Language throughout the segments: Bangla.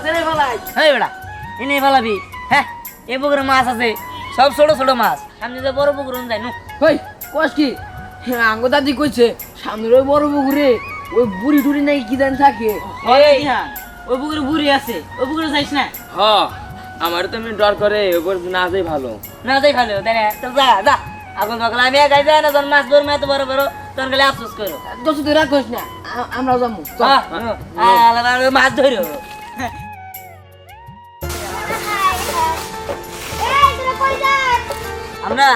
ফেলাই। হ্যাঁ বেড়া এনে ফেলাবি। হ্যাঁ এ পুকুরে মাছ আছে সব ছোট ছোট মাছ। আমি যে বড় পুকুর যাই নু ওই কস কি? হ্যাঁ, আঙ্গ দাদি কইছে সামনের ওই বড় পুকুরে ওই বুড়ি টুড়ি নাকি কি জানি থাকে। ওই পুকুরে বুড়ি আছে ওই পুকুরে যাইস না? হ আমার তো আমি ডর করে ওপর না যাই ভালো। না যাই ভালো তাই না তো যা যা। আগুন পাকলা আমি একাই যাই না মাছ বড় বড় তোর গেলে আফসোস করো। দোষ তুই রাখোস না আ- আমরাও যাব মাছ ধরো। আমরা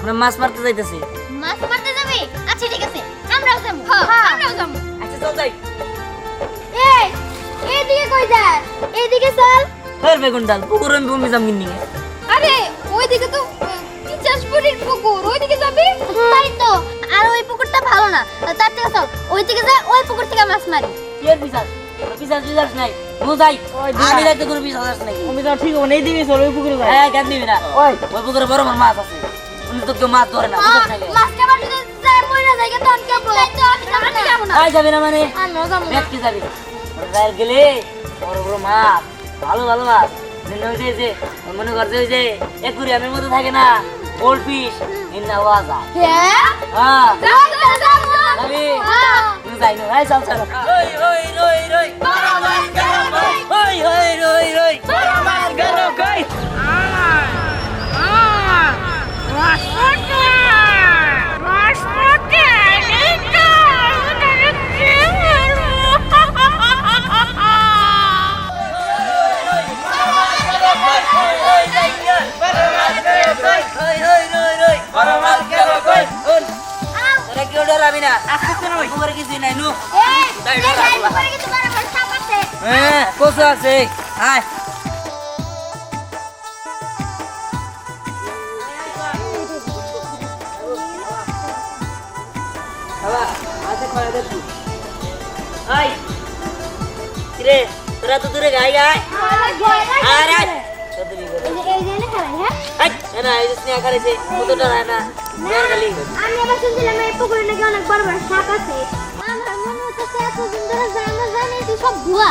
আমরা মাছ মারতে যাইতেছি। মাছ মারতে যাবি? আচ্ছা ঠিক আছে। আমরাও যাব। আমরাও যাব। আচ্ছা চল যাই। এই এইদিকে কই যাস? এইদিকে চল। ফের বেগুন ডাল পুকুরে আমি ভূমি জাম কিনি আরে ওইদিকে তো পিচাসপুরির পুকুর? ওইদিকে যাবি? তাই তো। আর ওই পুকুরটা ভালো না। তার থেকে চল। ওইদিকে যাই ওই পুকুর থেকে মাছ মারি। এর পিসাস পিসাস পিসাস নাই। নু আমি যাইতে কোনো পিসাস আছে নাকি? আমি তো ঠিক হবে এই দিকে চল ওই পুকুরে যাই হ্যাঁ কেন দিবি না? ওই। ওই পুকুরে বড় বড় মাছ আছে। উনি তো কেউ মাছ ধরে না বুঝছ না মাছ কেমন যদি যায় মইরা যায় তখন কে বলে তো আমি যাব না। আয় যাবি না। মানে? আমরাও যাব না। ব্যক্তি যাবি। রায়ের গেলে বড় বড় মাছ ভালো ভালো মাছ। যে মনে করছে ওই যে একুরিয়ামের মধ্যে থাকে না গোল্ড ফিশ ইন্না ওয়াজা হ্যাঁ হ্যাঁ। যাব যাব যাবি? হ্যাঁ। তুই যাই না Oi, oi, oi, oi. Toma mais gano coi. Ah! Ah! Masaka! Masaka! Linda! তোরা কেউ ডরাবি না আজকে কোনো কিছু নাই নু তাই ডরাবি হ্যাঁ কচু আছে? আয়। তোরা তো দূরে গাই আর আমি আবার শুনছিলাম এই পুকুরে নাকি অনেক বড় বড় সাপ আছে। আমার মনে হচ্ছে এতদিন ধরে জানা জানি সব ভুয়া।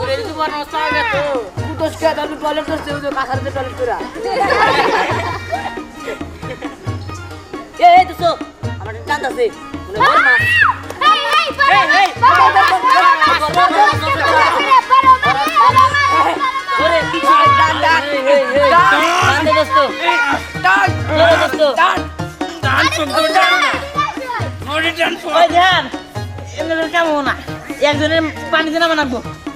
বড় বড়, মাছ, বড়, বড় বড়, মাছ, বড়, বড় বড়, মাছ, বড়, বড় বড়, মাছ, বড় মাছ, বড় মাছ। ওরে কিছু টান টান টান দে দোস্ত। টান জোরে দোস্ত। টান টান সুন্দর টান মরি টান ওই ধ্যান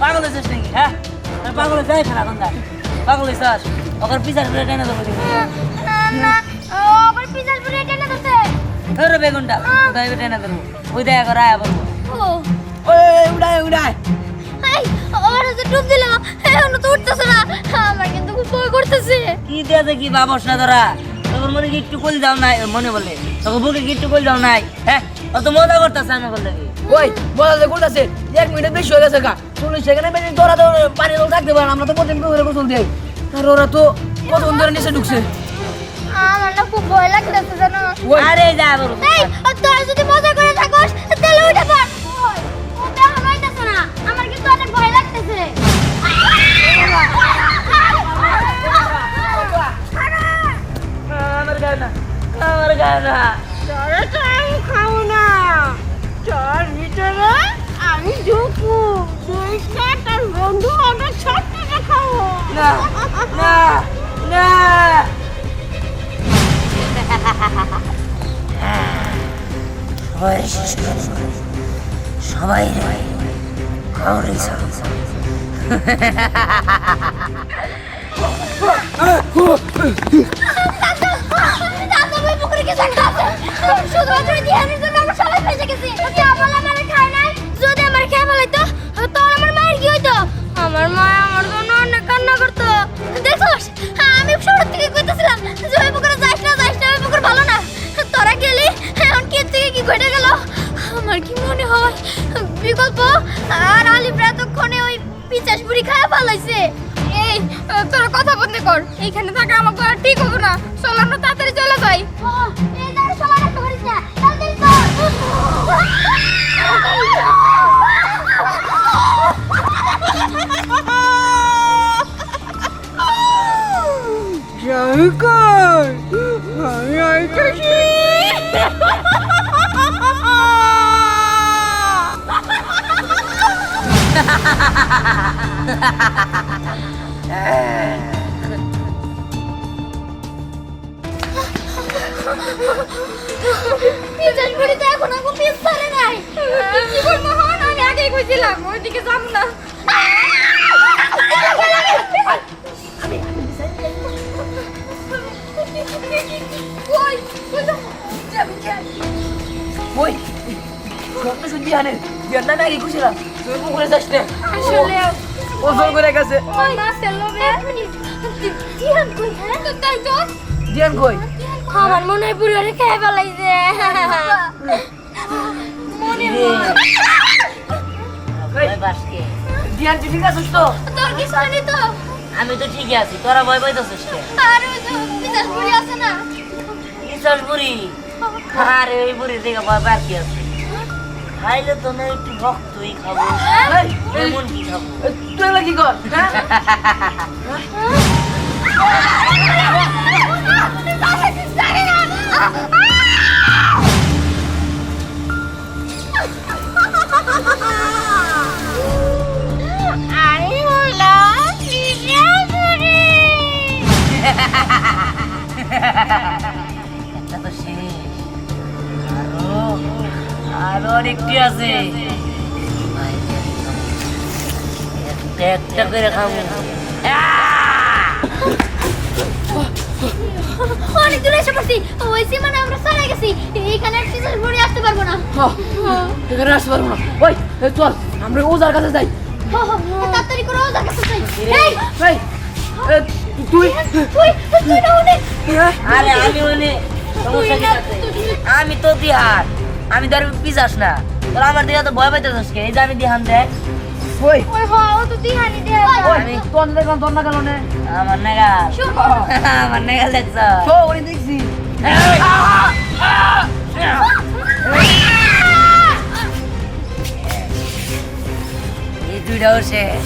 পাগল হয়েছিস নাকি হ্যাঁ পাগল যাই ফেলা কোনটা পাগল হয়েছিস ওকে পিছার করে টেনে দেবো ধরো বেগুনটা কোথায় টেনে দেবো ওই দেখা করে আয়া বলব। ওই উড়ায় উড়ায়। কি দিয়েছে কি বাবস না তোরা তোর মনে কি একটু কল দাও নাই? মনে বলে। তোকে বুকে কি একটু কল দাও নাই? হ্যাঁ অত মজা করতেছে আমি বললে ওই বলাতে করতেছে এক মিনিট বেশি হয়ে গেছে গা। শুনি সেখানে বেশি তোরা তো পানি জল থাকতে পারে না, আমরা তো প্রতিদিন পুকুরে গোসল দিই। আর ওরা তো কতক্ষণ ধরে নিচে ঢুকছে? আমার না খুব ভয় লাগতেছে জানো। আরে যা বলব এই তোরা যদি মজা করে উঠে পড়। ও হইতাছে না। আমার কিন্তু অনেক ভয় লাগতেছে। আমার গায়ে না আমার গায়ে না। আমি খাব না। তোর ভিতরে আমি ঢুকু তুই তার বন্ধু আমার খাব। না না না। সবাই গেছে শুধুমাত্র সবাই ফেসে গেছি। যদি আমার খেয়ে ফেলাইতো বিকল্প? আর এতক্ষণে ওই পিচাস বুড়ি খায়া ফেলাইছে। এই তোরা কথা বন্ধ কর। এইখানে থাকা আমাকে আর ঠিক হবে না। চল আমরা তাড়াতাড়ি চলে যাই। এই দাঁড়া না তাড়াতাড়ি পিচাস বুড়ি তো এখন আমাকে পিছ ধরে নাই কি করব হন আমি আগেই কইছিলাম ওইদিকে যাব না কই কই ওই সত্য শুদ্ধি তুই পুকুরে যাস না। আসলে ও জোর করে গেছে। ওই না সেলবে জিহান কই হ্যাঁ তো তাই তো দিয়ান কই? আমার মনে হয় বুড়ি খেয়ে ফেলাইছে। মনে হয়। দিয়ান তুই ঠিক আছিস তো? তোর কি শুনি তো? আমি তো ঠিকই আছি। তোরা ভয় পাইতেছিস কে? আর ওই বুড়ি আছে না? বিশ্বাস বুড়ি আরে ওই বুড়ি থেকে ভয় কি আছে? খাইলে তো না একটু রক্তই খাব। এমন কি খাব। তুই এগুলা কর হ্যাঁ? একটা করে খাব। অনেক দূরে এসে পড়ছি। ওই সীমানা আমরা চলে গেছি। এখানে আর পিছনে ঘুরে আসতে পারব না। হ্যাঁ, এখানে আসতে পারব না। ওই চল আমরা ওজার কাছে যাই। হো, হো, তাড়াতাড়ি করে ওজার কাছে যাই। এই এই! তুই তুই তুই না অনেক আরে আমি সমস্যা কি আমি তো দিহান। আমি তো আর পিসাস না। তোরা আমার দিকে তো ভয় পাইতেছিস কে? এই যে আমি দিহান দেখ। ওই ওই হ ও তো দিহানি দে ওই তোর দেখলাম তোর না গেল না আমার নাগাল শুন আমার নাগাল দেখছ তো ওই দেখছি এই দুইটাও শেষ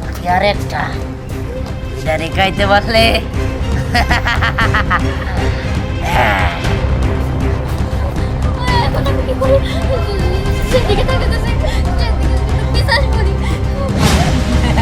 বাকি আর একটা জানি খাইতে পারলে কি করি সেদিকে তাকাতেছে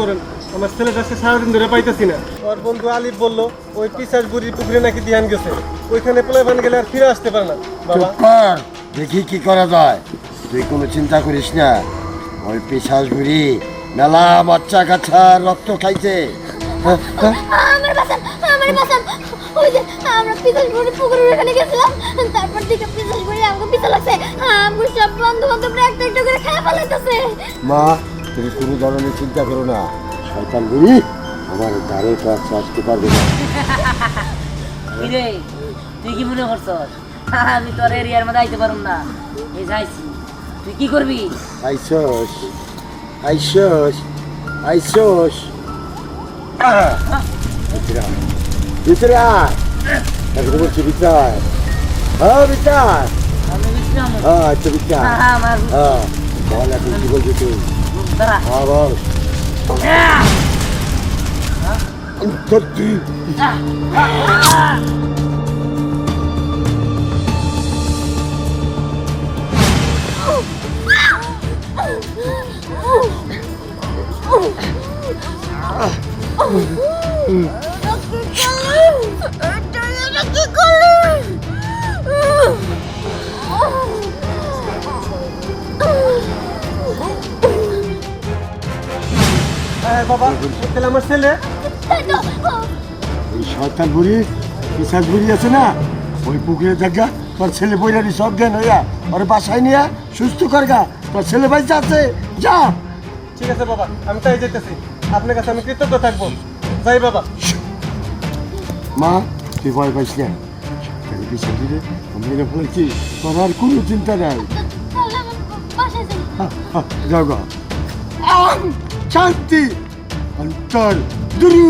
করেন। আমার ছেলেটা সে সারাদিন ধরে পাইতেছি না। ওর বন্ধু আলিফ বলল ওই পিসাস বুড়ির পুকুরে নাকি ধ্যান গেছে। ওইখানে প্লেবান গেলে আর ফিরে আসতে পারে না। বাবা। দেখি কি করা যায়। তুই কোনো চিন্তা করিস না। ওই পিসাস বুড়ি মেলা বাচ্চা কাচ্চা রক্ত খাইছে? আমার বাসান আমার বাসান। ওই যে আমরা পিছল বুড়ি পুকুরের এখানে গেছিলাম। তারপর থেকে পিছল বুড়ি আমাকে পিছল আমার সব বন্ধু বান্ধবরা একটা একটা করে খেয়ে ফেলাইতেছে। মা তুমি কোনো ধরনের চিন্তা করো না। শয়তান বুড়ি আমার দ্বারে কাজ আসতে পারবে না। তুই কি মনে করছস? আমি তোর এরিয়ার মধ্যে আইতে পারুম না। এই যাইছি তুই কি করবি? আইসস আইসস আইসস। ভিতরে আয়। বলছি ভিতরে আয়। হ্যাঁ ভিতরে আয়। হ্যাঁ আচ্ছা ভিতরে আয়। আমার হ্যাঁ বল এখন কি বলছি তুই? দাঁড়া হ্যাঁ বল তোর বাবা তাহলে আমার ছেলে। শয়তান বুড়ি পিসাজ বুড়ি আছে না? ওই পুকুরে দেখা তোর ছেলে বইলারি সব জ্ঞান হইয়া। ওর বাসায় নিয়ে সুস্থ করগা তোর ছেলে যা। ঠিক আছে বাবা আমি তাই যেতেছি। আপনার কাছে আমি কৃতজ্ঞ থাকব। যাই বাবা। মা তুই ভয় পাইস না। সরকারি আমি এটা বলেছি তোর আর কোনো চিন্তা নাই। যাও গা! শান্তি! অন্তর দুরু